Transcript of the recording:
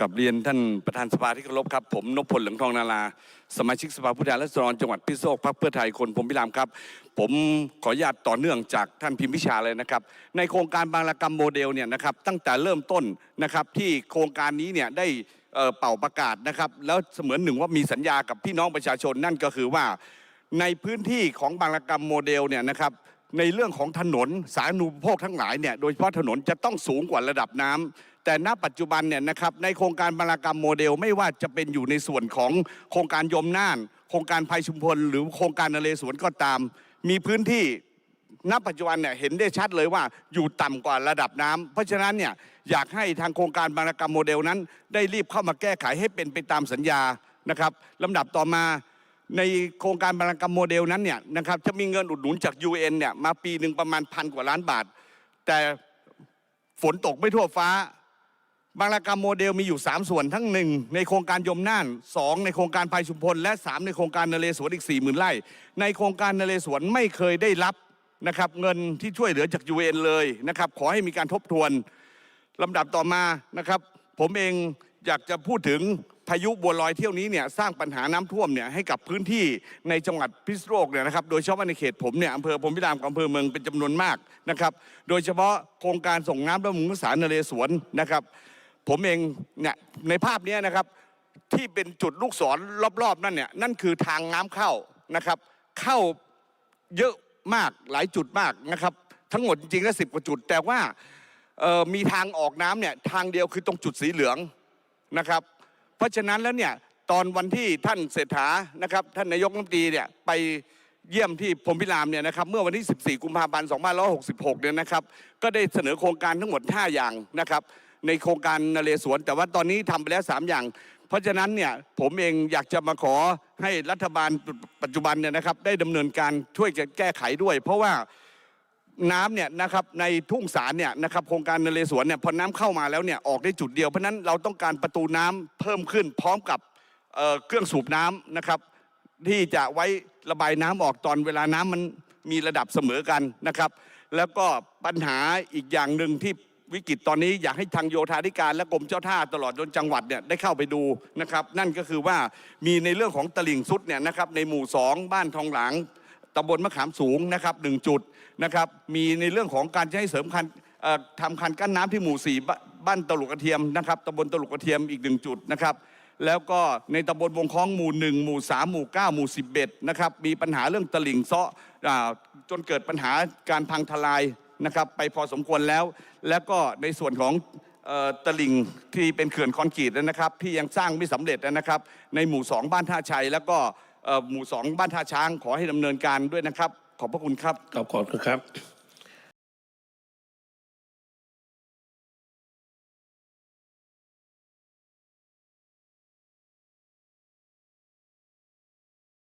กับเรียนท่านประธานสภาที่เคารพครับ ผมนพพลเหลืองทองนาราสมาชิกสภาผู้แทนราษฎรจังหวัดพิษณุโลกพรรคเพื่อไทยคนผมพิรามครับ ผมขออนุญาตต่อเนื่องจากท่านพิมพิชาเลยนะครับ ในโครงการบางระกรรมโมเดลเนี่ยนะครับตั้งแต่เริ่มต้นนะครับที่โครงการนี้เนี่ยได้เป่าประกาศนะครับ แล้วเสมือนหนึ่งว่ามีสัญญากับพี่น้องประชาชนนั่นก็คือว่าในพื้นที่ของบางระกรรมโมเดลเนี่ยนะครับในเรื่องของถนนสาธารณูปโภคทั้งหลายเนี่ยโดยเฉพาะถนนจะต้องสูงกว่าระดับน้ำ แต่ณปัจจุบันเนี่ยนะครับในโครงการบาระกรรมโมเดลไม่ว่าจะเป็นอยู่ในส่วนของโครงการยมน่าน โครงการภัยชุมพล หรือโครงการนเรศวรก็ตาม มีพื้นที่ณปัจจุบันเนี่ยเห็นได้ชัดเลยว่าอยู่ต่ำกว่าระดับน้ำเพราะฉะนั้นเนี่ยอยากให้ทางโครงการบาระกรรมโมเดลนั้น ได้รีบเข้ามาแก้ไขให้เป็นไปตามสัญญานะครับลำดับต่อมาในโครงการบาระกรรมโมเดลนั้นเนี่ยนะครับจะมีเงินอุดหนุนจาก UN เนี่ยมาปีหนึ่งประมาณพันกว่าล้านบาท แต่ฝนตกไม่ทั่วฟ้า บางรกรรมโมเดลมีอยู่ 3 ส่วนทั้งหนึ่งในโครงการยมน่าน 2 ในโครงการภัยชุมพล และ 3 ในโครงการนเรศวรอีก 4 0,000ไร่ในโครงการนเรศวรไม่เคยได้รับนะครับเงินที่ช่วยเหลือจาก UN เลยนะครับขอให้มีการทบทวนลำดับต่อมานะครับ ผมเองอยากจะพูดถึงพายุบัวลอยเที่ยวนี้เนี่ยสร้างปัญหาน้ำท่วมเนี่ยให้กับพื้นที่ในจังหวัดพิษณุโลกเนี่ยนะครับโดยเฉพาะในเขตผมเนี่ยอำเภอพรมพิรามกับอำเภอเมืองเป็นจำนวนมากนะครับ โดยเฉพาะโครงการส่งน้ำบำรุงรักษานเรศวรนะครับ ผมเองเนี่ยในภาพนี้นะครับที่เป็นจุดลูกศรรอบๆ นั่นเนี่ยนั่นคือทางน้ำเข้านะครับ เข้าเยอะมากหลายจุดมากนะครับ ทั้งหมดจริงๆแล้วสิบกว่าจุด แต่ว่ามีทางออกน้ำเนี่ยทางเดียวคือตรงจุดสีเหลืองนะครับ เพราะฉะนั้นแล้วเนี่ยตอนวันที่ท่านเศรษฐานะครับ ท่านนายกรัฐมนตรีเนี่ยไปเยี่ยมที่พรมพิรามเนี่ยนะครับเมื่อวันที่ 14 กุมภาพันธ์ 2566 เนี่ยนะครับ ก็ได้เสนอโครงการทั้งหมด 5 อย่างนะครับ ในโครงการนเรศวรแต่ว่าตอนนี้ทำไปแล้ว 3 อย่าง เพราะฉะนั้นเนี่ยผมเองอยากจะมาขอให้รัฐบาลปัจจุบันเนี่ยนะครับ ได้ดำเนินการช่วยจะแก้ไขด้วย เพราะว่าน้ำเนี่ยนะครับในทุ่งสารเนี่ยนะครับโครงการนเรศวรเนี่ยพอน้ำเข้ามาแล้วเนี่ยออกได้จุดเดียวเพราะฉะนั้นเราต้องการประตูน้ำเพิ่มขึ้นพร้อมกับเเครื่องสูบน้ำนะครับ ที่จะไว้ระบายน้ำออกตอนเวลาน้ำมันมีระดับเสมอกันนะครับ แล้วก็ปัญหาอีกอย่างหนึ่งที่ วิกฤตตอนนี้อยากให้ทางโยธาธิการและกรมเจ้าท่าตลอดจนจังหวัดเนี่ยได้เข้าไปดูนะครับนั่นก็คือว่ามีในเรื่องของตลิ่งสุดเนี่ยนะครับในหมู่สองบ้านทองหลางตำบลมะขามสูงนะครับหนึ่งจุดนะครับมีในเรื่องของการจะให้เสริมคันทำคันกั้นน้ำที่หมู่สี่บ้านบ้านตลุกกระเทียมนะครับตำบลตลุกกระเทียมอีกหนึ่งจุดนะครับแล้วก็ในตำบลวงคล้องหมู่หนึ่งหมู่สามหมู่เก้าหมู่สิบเอ็ดนะครับ มีปัญหาเรื่องตลิ่งเซาะจนเกิดปัญหาการพังทลาย นะครับไปพอสมควรแล้ว แล้วก็ในส่วนของออตลิ่งที่เป็นเขื่อนคอนกรีตนะครับ ที่ยังสร้างไม่สำเร็จนะครับ ในหมู่สองบ้านท่าชัย แล้วก็หมู่สองบ้านท่าช้างขอให้ดำเนินการด้วยนะครับ ขอบพระคุณครับขอบคุณครับ